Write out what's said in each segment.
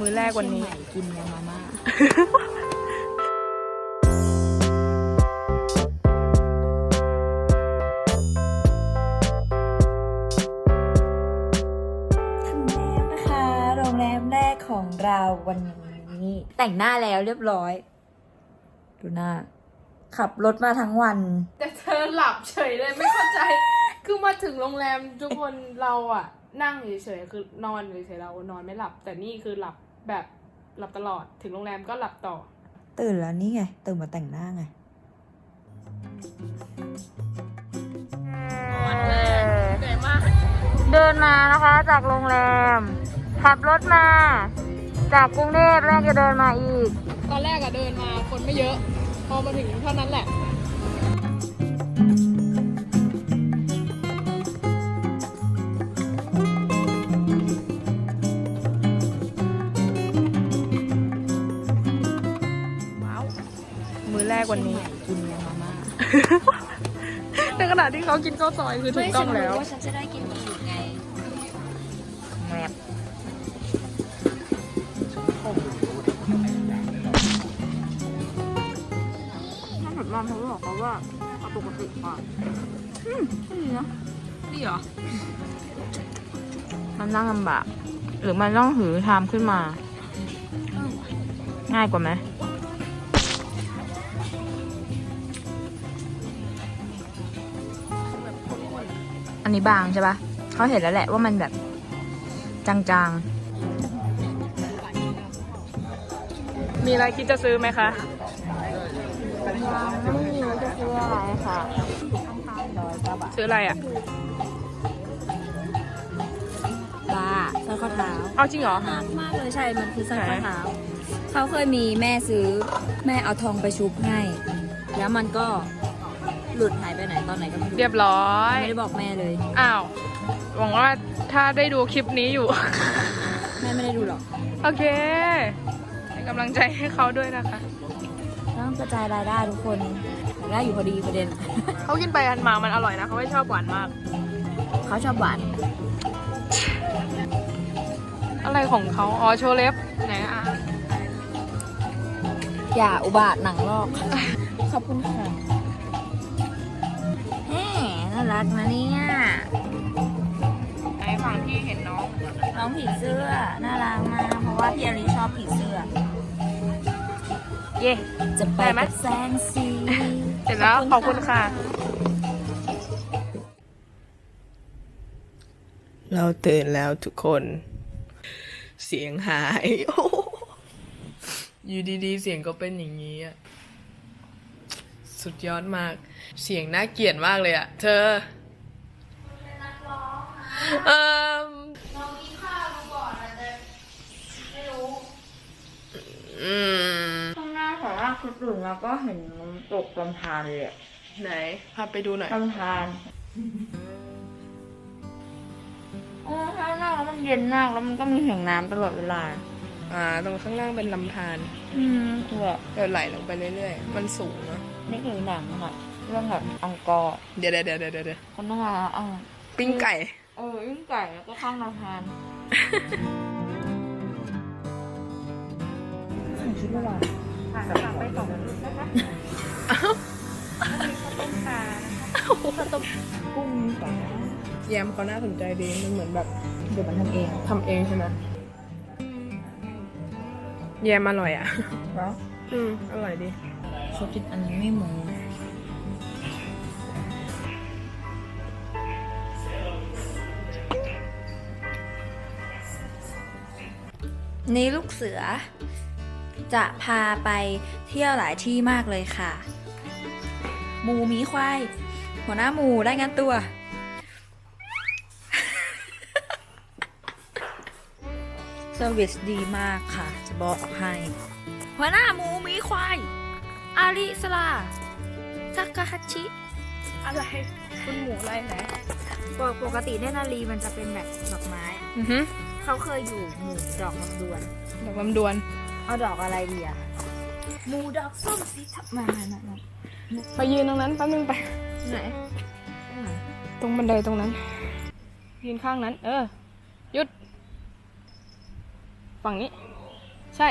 มื้อแรกวันนี้เชียงใหม่กินยามาม่าถึงแล้วนะคะโรงแรมแรกของเราวันนี้ แต่งหน้าแล้วเรียบร้อย ดูหน้า ขับรถมาทั้งวัน แต่เธอหลับเฉยเลยไม่เข้าใจ คือมาถึงโรงแรมทุกคนเราอะนั่งเฉยๆคือนอนเฉยๆเรานอนไม่หลับ แต่นี่คือหลับ แบบหลับตลอดถึงโรงแรมก็หลับต่อ ตื่นแล้วนี่ไง ตื่นมาแต่งหน้าไงเหนื่อยมากเดินมานะคะจากโรงแรม ขับรถมา จากกรุงเทพแล้วจะเดินมาอีก ตอนแรกอะเดินมาคนไม่เยอะ พอมาถึงเท่านั้นแหละ กวันนี้ กินยามาม่าในขณะที่เขากินข้าวซอยคือถูกต้องแล้วว่าฉันจะได้กินอีกไงแมบถ้าแบบมันเขาบอกเขาว่าเอาปกติก่อนอืมดีนะนี่เหรอ มันนั่งลำบาก หรือมันต้องถือชามขึ้นมา ง่ายกว่าไหม อันนี้บางใช่ปะเขาเห็นแล้วแหละว่ามันแบบจางมีอะไรคิดจะซื้อไหมคะๆไม่รู้จะซื้ออะไรค่ะซื้ออะไรอะบ้าสร้อยข้อเท้าเอาจริงเหรอนานมากเลยใช่ มันคือสร้อยข้อเท้า เขาเคยมีแม่ซื้อ แม่เอาทองไปชุบให้ แล้วมันก็ หลุดหายไปไหนตอนไหนก็ไม่รู้เรียบร้อย ไม่ได้บอกแม่เลย อ้าว หวังว่าถ้าได้ดูคลิปนี้อยู่ แม่ไม่ได้ดูหรอกโอเคเป็นกำลังใจให้เขาด้วยนะคะ ต้องกระจายรายได้ทุกคนรายได้อยู่พอดีประเด็น เขากินไปกันมามันอร่อยนะเขาไม่ชอบหวานมาก เขาชอบหวาน อะไรของเขาอ๋อโชว์เล็บไหนอะอย่าอุบาทหนังลอก ขอบคุณค่ะแหม น่ารักนะเนี่ยไหนฝั่งที่เห็นน้องน้องผีเสื้อน่ารักมากเพราะว่าพี่อลิชอบผีเสื้อ เย่ จะไปได้ไหม กับแสงสีเสร็จแล้วขอบคุณค่ะ เราตื่นแล้วทุกคน เสียงหายโอ้โหอยู่ดีๆ เสียงก็เป็นอย่างนี้อะ สุดยอดมาก เสียงน่าเกลียดมากเลยอะเธอเอออืมข้างหน้าสาราคือตื่นแล้วก็เห็นน้ำตกลำธารเลยอะไหนพาไปดูหน่อยลำธารโอ้ข้างหน้าแล้วมันเย็นมากแล้วมันก็มีเสียงน้ำตลอดเวลา อ่า ตรงข้างล่างเป็นลำธารอืมคือแบบ เดี๋ยวไหลลงไปเรื่อยๆ มันสูงเนอะ นี่คือหนังอะเรื่องแบบอังกอร์เดี๋ยวเดี๋ยวเดี๋ยวเดี๋ยวเดี๋ยวคนต้องมาเอาปิ้งไก่ เออยิ่งไก่แล้วก็ข้างลำธารคิดว่าอะไรผ่านผ่านไปสองนาทีนะคะข้าวต้มกุ้งก่อนนะแยมเขาน่าสนใจดีมันเหมือนแบบเดี๋ยวมันทำเองทำเองใช่ไหมแยมอร่อยอะเนาะอืมอร่อยดี เขากินอันนี้ไม่หมูนี่ลูกเสือ จะพาไปเที่ยวหลายที่มากเลยค่ะ หมูหมีควาย หัวหน้าหมูได้งานตัว เซอร์วิสดีมากค่ะ จะบอกให้ หัวหน้าหมูหมีควาย อาริสลาทากาฮัชิอะไรคุณหมูอะไรไหนปกปกติเนตรนารีมันจะเป็นแบบดอกไม้ อือฮึเขาเคยอยู่หมู่ดอกลำดวน ดอกลำดวน เอาดอกอะไรดีอะหมู่ดอกส้มสีทับมามามามาไปยืนตรงนั้นแป๊บนึงไป ไหนตรงบันไดตรงนั้น ยืนข้างนั้น เออหยุด ฝั่งนี้ ใช่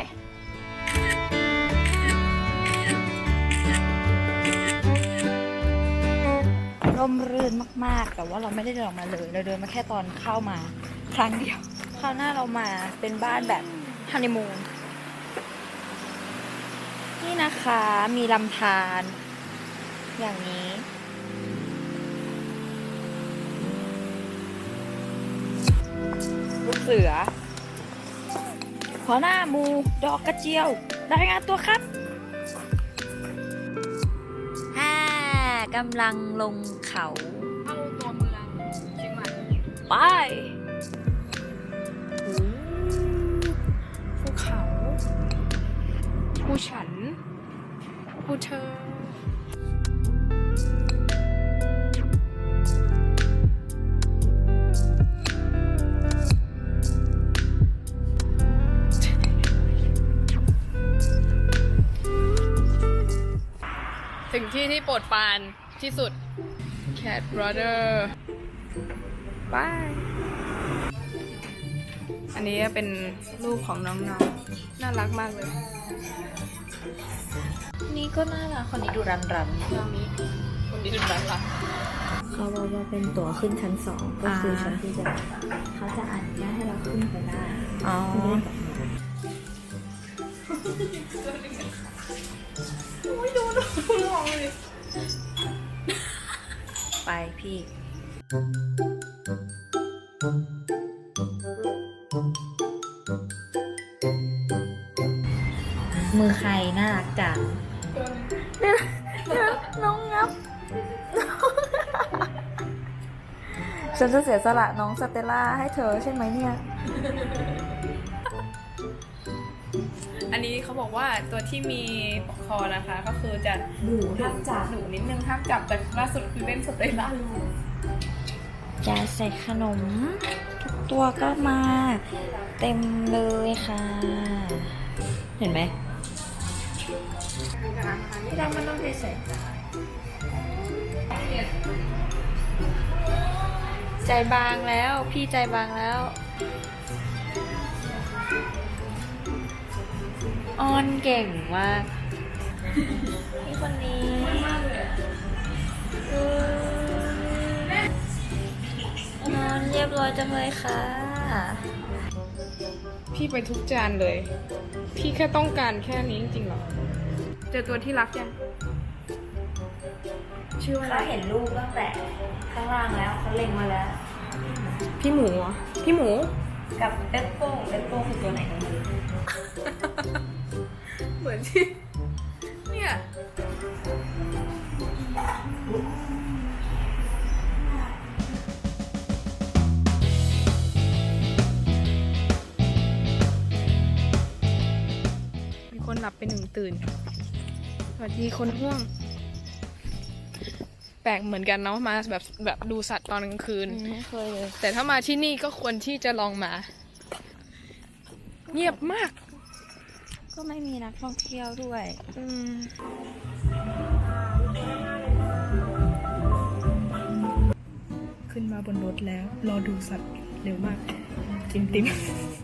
ร่มรื่นมากๆ แต่ว่าเราไม่ได้เดินออกมาเลย เราเดินมาแค่ตอนเข้ามาครั้งเดียว คราวหน้าเรามาเป็นบ้านแบบฮันนีมูน นี่นะคะมีลำธารอย่างนี้ ลูกเสือหัวหน้ามูดอกกระเจียว รายงานตัวครับ กำลังลงเขาเข้าตัวเมืองเชียงใหม่ไปภูเขาภูฉันภูเธอ ถึงที่ที่โปรดปรานที่สุด Cat Brother บายอันนี้เป็นรูปของน้องๆน่ารักมากเลย นี่ก็น่ารักคนนี้ดูรันรันน้องนี้คนนี้ดูน่ารักเขาบอกว่าเป็นตั๋วขึ้นชั้นสองก็คืออาชั้นที่จะเขาจะอนุญาตให้เราขึ้นไปได้อ๋อ ไม่ได้กับมือไปพี่ มือใครน่ารักจังน้องงับฉันจะเสียสละน้องสเตลล่าให้เธอใช่ไหมเนี่ย อันนี้เขาบอกว่าตัวที่มีปอกคอนะคะ ก็คือจะดูห้ามจับหนูนิดนึงห้ามจับแต่ล่าสุดคือเล่นสเตลล่าลูจะใส่ขนม ทุกตัวก็มาเต็มเลยค่ะ เห็นไหมพี่ดำมันต้องใส่ใจบางแล้ว พี่ใจบางแล้ว ออนเก่งมากพี่คนนี้เออนอนเรียบร้อยจังเลยค่ะ พี่ไปทุกจานเลย พี่แค่ต้องการแค่นี้จริงๆเหรอ เจอตัวที่รักยัง ชื่อว่าอะไร เขาเห็นรูปตั้งแต่ข้างล่างแล้วเขาเล็งมาแล้ว พี่หมูเหรอพี่หมูกับเปปโป้เปปโป้คือตัวไหนกันดีเห มือนที่ เนี่ยมีคนหลับไปหนึ่งตื่น สวัสดีคนห่วง แปลกเหมือนกันเนาะมาแบบแบบดูสัตว์ตอนกลางคืน ไม่เคยเลยแต่ถ้ามาที่นี่ก็ควรที่จะลองมา เงียบมาก ก็ไม่มีนักท่องเที่ยวด้วย อืมขึ้นมาบนรถแล้ว รอดูสัตว์เร็วมากติมติมกินติม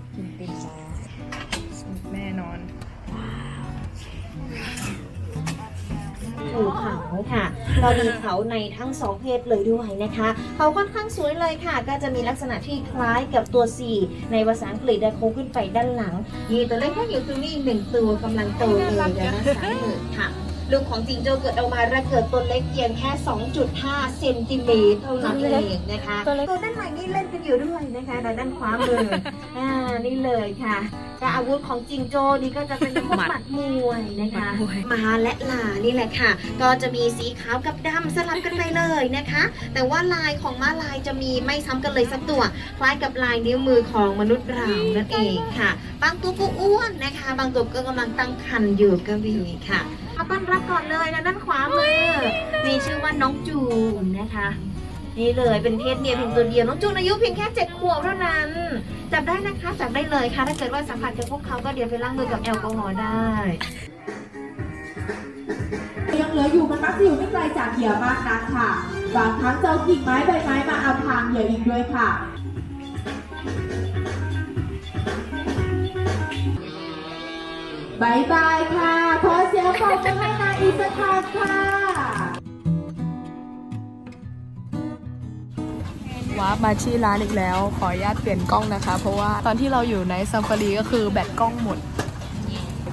ค่ะเรามีเขาในทั้งสองเพศเลยด้วยนะคะ เขาค่อนข้างสวยเลยค่ะ ก็จะมีลักษณะที่คล้ายกับตัว C ในภาษาอังกฤษได้โค้งขึ้นไปด้านหลัง มีตัวเล็กแค่อยู่ตรงนี้อีกหนึ่งตัวกำลังโตเลยนะคะสามหมื่นค่ะลูกของจิงโจ้เกิดออกมาแรกเกิดตัวเล็กเพียงแค่ 2.5 เซนติเมตรเท่านั้นเองนะคะ ตัวเล็กตัวด้านหลังนี่เล่นกันอยู่ด้วยนะคะด้านขวามืออ่านี่เลยค่ะ ก็อาวุธของจิงโจ้นี่ก็จะเป็นพวกหมัดมวยนะคะหมัดมวย มาและลานี่แหละค่ะ ก็จะมีสีขาวกับดำสลับกันไปเลยนะคะ แต่ว่าลายของม้าลายจะมีไม่ซ้ำกันเลยสักตัว คล้ายกับลายนิ้วมือของมนุษย์เรานั่นเองค่ะ บางตัวก็อ้วนนะคะ บางตัวก็กำลังตั้งครรภ์อยู่ก็มีค่ะมาต้อนรับก่อนเลยนะด้านขวามือมีชื่อว่าน้องจูนนะคะ นี่เลยเป็นเพศเมียเพียงตัวเดียวน้องจูนอายุเพียงแค่เจ็ดขวบเท่านั้น จับได้นะคะจับได้เลยค่ะ ถ้าเกิดว่าสัมผัสกับพวกเขาก็เดี๋ยวไปล้างมือกับแอลกอฮอล์ได้ ยังเหลืออยู่มันมักจะอยู่ไม่ไกลจากเหยื่อมากนักค่ะ บางครั้งเจอกิ่งไม้ใบไม้มาอำพรางเหยื่ออีกด้วยค่ะบายบายค่ะ ขอเสียงปรบมือให้นางอีกสักครั้งค่ะ ว้าร์ปมาที่ร้านอีกแล้ว ขออนุญาตเปลี่ยนกล้องนะคะ เพราะว่าตอนที่เราอยู่ในซัมฟารีก็คือแบตกล้องหมด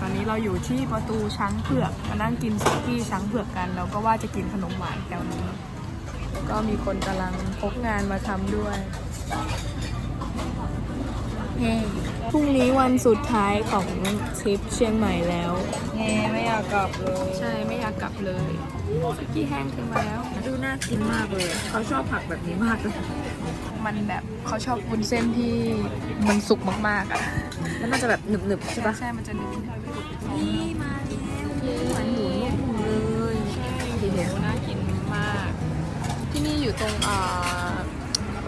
ตอนนี้เราอยู่ที่ประตูช้างเผือกมานั่งกินซุกี้ช้างเผือกกัน แล้วก็ว่าจะกินขนมหวานแถวนี้ ก็มีคนกำลังพกงานมาทำด้วย พรุ่งนี้วันสุดท้ายของทริปเชียงใหม่แล้ว แงไม่อยากกลับเลยใช่ไม่อยากกลับเลยสุกี้แห้งถึงมาแล้ว ดูน่ากินมากเลย เขาชอบผักแบบนี้มากเลยมันแบบเขาชอบวุ้นเส้นที่มันสุกมากๆอะแล้วมันจะแบบหนึบๆใช่ปะใช่มันจะนุ่มนี่มาแล้วหวานหมูนุ่มเลยทีเดียวน่ากินมาก ที่นี่อยู่ตรงอ่า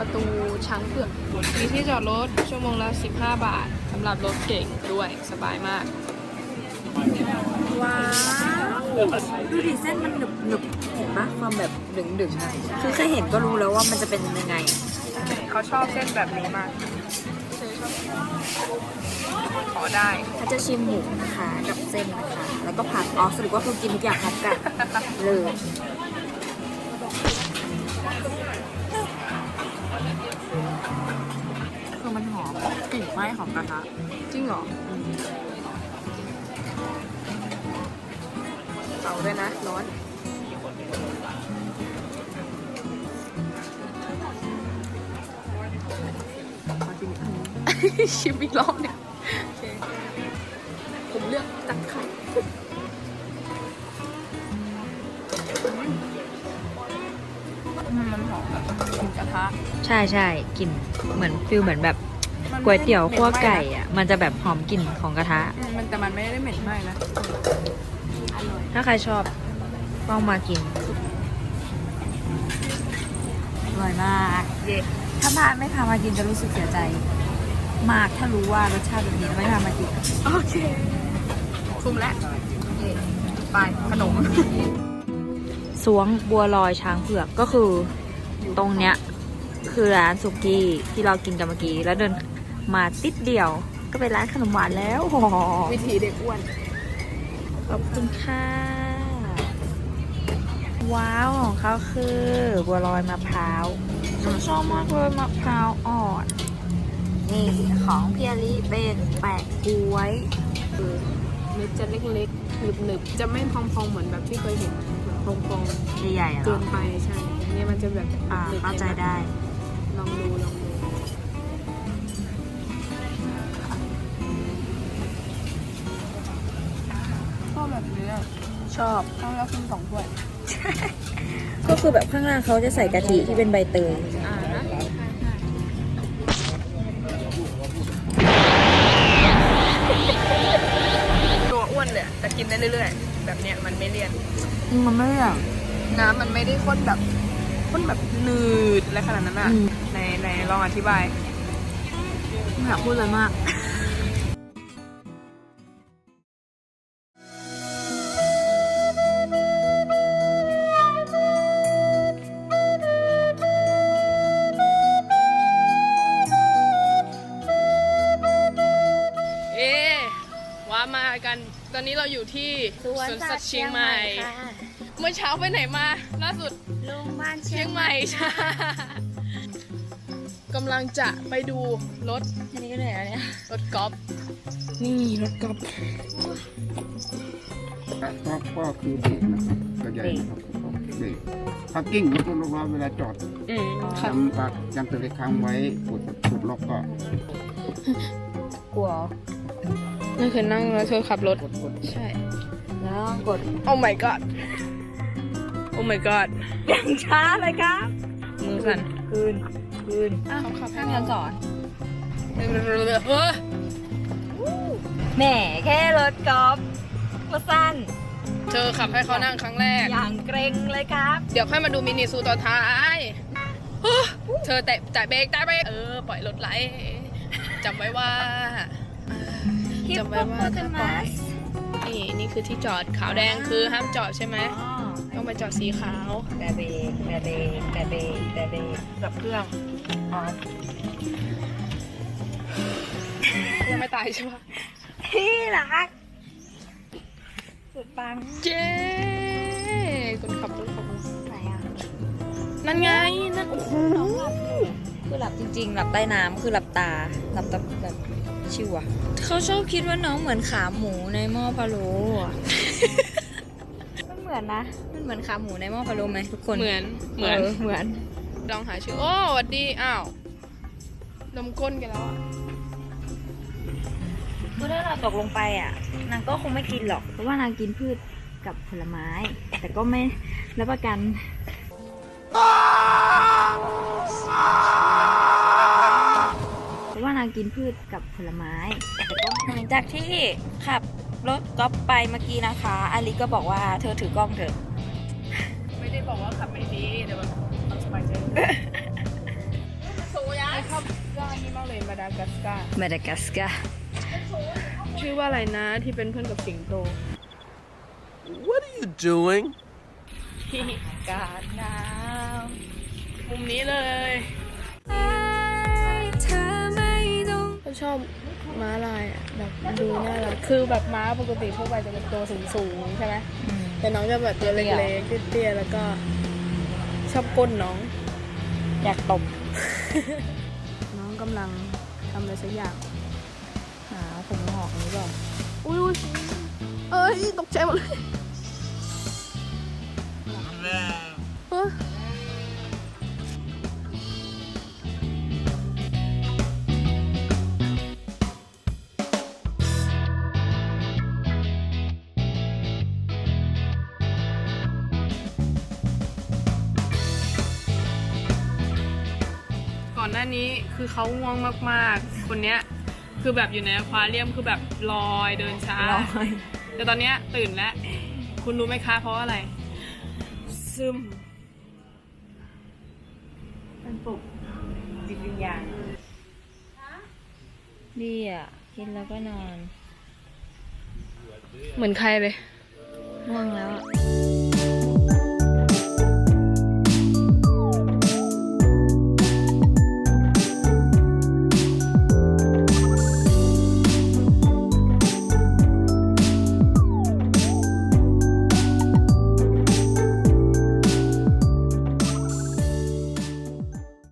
ประตูช้างเผือกมีที่จอดรถชั่วโมงละ 15 บาทสำหรับรถเก่งด้วยสบายมาก ว้าวดูดิเส้นมันหนึบหนึบๆเห็นปะความแบบดึงดึงๆคือแค่เห็นก็รู้แล้วว่ามันจะเป็นยังไง เขาชอบเส้นแบบนี้มากขอได้เขาจะชิมหมูนะคะ กับเส้นนะคะ แล้วก็ผักอ๋อสรุปว่าคือกินทุกอย่างพร้อมกันเลย กลิ่นไหม้ของกระทะจริงเหรอเตาด้วยนะ ร้อนชิมอีกรอบหนึงโอเคผมเลือกตักไข่มันหอมแบบกลิ่นกระทะ ใช่ใช่กลิ่นเหมือนฟิลเหมือนแบบ ก๋วยเตี๋ยวคั่วไก่อะมันจะแบบหอมกลิ่นของกระทะ อืมมันแต่มันไม่ได้เหม็นมากนะถ้าใครชอบต้องมากินอร่อยมากเย่ถ้าพาไม่พามากินจะรู้สึกเสียใจ มากถ้ารู้ว่ารสชาติแบบนี้แล้วไม่พามากินโอเคคุมแล้วไปขนม สวงบัวลอยช้างเผือกก็คือตรงเนี้ย คือร้านสุกี้ที่เรากินกันเมื่อกี้แล้วเดิน มาติดเดียว ก็เป็นร้านขนมหวานแล้วโอ้โหวิธีเด็กอ้วน ขอบคุณค่ะ ว้าวของเขาคือบัวลอยมะพร้าวฉันชอบมากเลยมะพร้าวอ่อน นี่ของพี่อลิเป็นแปะกล้วยเม็ดจะเล็กๆหนึบๆ จะไม่พองๆ เหมือนแบบที่เคยเห็นเหมือนพองใหญ่ๆๆอะเกิเนาะนไปใช่อันนี้มันจะแบบอ่าหนึบๆเข้าใจได้ ลองดูลองดู ชอบข้าวแล้วครึ่งสองถ้วยก็คือแบบข้างล่างเขาจะใส่กะทิที่เป็นใบเตยอ่านะตัวอ้วนเลยอะแต่กินได้เรื่อยๆ แบบเนี้ยมันไม่เลี่ยน มันไม่อยากน้ำมันไม่ได้ข้นแบบข้นแบบหนืดอะไรขนาดนั้นอะอืมในในลองอธิบายไม่อยากพูดเลยมาก อนนี้เราอยู่ที่สวนสัตว์เชียงใหม่เมื่อเช้าไปไหนมา ล่าสุดโรงพยาบาลเชียงใหม่ใช่กำลังจะไปดูรถอันนี้ก็เหนื่อยแล้วเนี่ยรถกอล์ฟนี่รถกอล์ฟก็ก็คือเบรกนะครับตัวใหญ่นะครับเบรกพักกิ้งรถลูกล้อเวลาจอดอืมค่ะจำปักจำตัวเลขค้างไว้ปวดปวดล็อกก็กลัว นั่นคือนั่งแล้วเธอขับรถกดกดใช่ แล้วกด โอ้ my god โอ้ my god อย่างช้าเลยครับมือสั่นคืนคืนอ้าวเขาขับให้ให้เราเราสอนเออแหมแค่รถกอล์ฟมาสั้น เธอขับให้เขานั่งครั้งแรก อย่างเกรงเลยครับ เดี๋ยวค่อยมาดูมินิซูตอนท้ายเฮ้อเธอแตะแตะเบรกแตะเบรกเออ ปล่อยรถไหลจำไว้ว่า จำไว้ว่าถ้าปล่อยนี่นี่คือที่จอดขาวแดงคือห้ามจอดใช่ไหมต้องไปจอดสีขาวแต่เบรกแต่เบรกแต่เบรกแต่เบรกกับเครื่องอ๋อเครื่องไม่ตายใช่ปะที่รักฟังเย้คนขับรถขับรถไหนอะนั่นไงนั่นโอ้โหน้องหลับอยู่คือหลับจริงๆ หลับใต้น้ำคือหลับตาหลับตาแบบ ชิวอะเขาชอบคิดว่าน้องเหมือนขาหมูในหม้อพะโล้อะมันเหมือนนะ มันเหมือนขาหมูในหม้อพะโล้ไหมทุกคนเหมือนเหมือนเหมือน ลองหาชื่อ โอ้สวัสดีอ้าวดมก้นกันแล้วอะคือถ้าเราตกลงไปอะ นางก็คงไม่กินหรอก เพราะว่านางกินพืชกับผลไม้ แต่ก็ไม่รับประกัน เพราะว่านางกินพืชกับผลไม้แต่ก็หลังจากที่ขับรถก๊อฟไปเมื่อกี้นะคะอาลิก็บอกว่าเธอถือกล้องเถอะ ไม่ได้บอกว่าขับไม่ดีเดี๋ยวมันเอาสบายใจโซยาชอบร้านนี้มากเลยมาดากัสการ์มาดากัสการ์ชื่อว่าอะไรนะที่เป็นเพื่อนกับสิงโต What are you doing? ที่กาดน้ำมุมนี้เลย ชอบม้าลายอะแบบดูน่ารักคือแบบม้าปกติทั่วไปจะเป็นตัวสูงๆใช่ไหมแต่น้องจะแบบตัวเล็กๆเตี้ยๆแล้วก็ ชอบก้นน้อง อยากตบ น้องกำลังทำอะไรสักอย่าง หาผมหอกนี้บอกอุ้ยอุ๊ยเอ้ยตกใจหมดเลยเคือเขาง่วงมากๆ คนเนี้ยคือแบบอยู่ในอควาเรียมคือแบบลอยเดินช้า ลอยแต่ตอนเนี้ยตื่นแล้ว คุณรู้ไหมคะเพราะอะไร ซึมมันปลุกจิตวิญญาณดีอะ กินแล้วก็นอน เหมือนใครเลยง่วงแล้วอะ